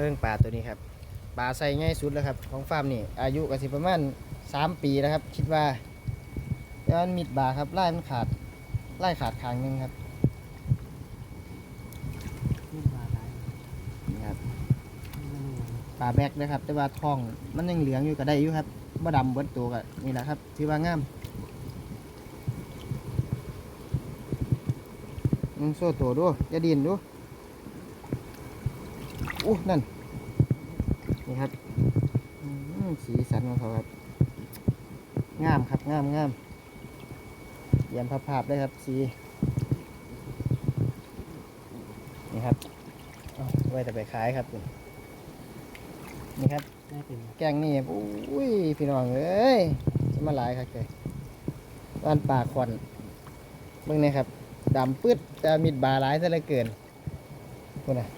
เบิ่งปลาตัวนี้ครับปลาใส่ง่ายสุดแล้วครับของฟาร์มนี่อายุก็สิประมาณสามปีแล้วครับ คิดว่าแต่ว่ามันมิดบาครับไล่มันขาดไล่ขาดคางนึงครับนี่ปลาตายนี่ครับปลาแบกนะครับ แต่ว่าท้องมันยังเหลืองอยู่ก็ได้อยู่ครับบ่ดำเบิดตัวก็นี่แหละครับถือว่างามอืมโซ่ตัวดูอย่าดินดู อู้นั่น นี่ครับสีสันของเขาครับ งามครับ งามงามเยี่ยมภาพๆเลยครับ สี นี่ครับไว้แต่ไปขายครับ นี่นี่ครับ แกงนี่อุ้ย พี่น้องเอ้ยจะมาหลายครับเลยบ้านป่าควันเบิ่งนี่ครับดำปื๊ดแต่มิดบาหลายซะเหลือเกินคุณน่ะ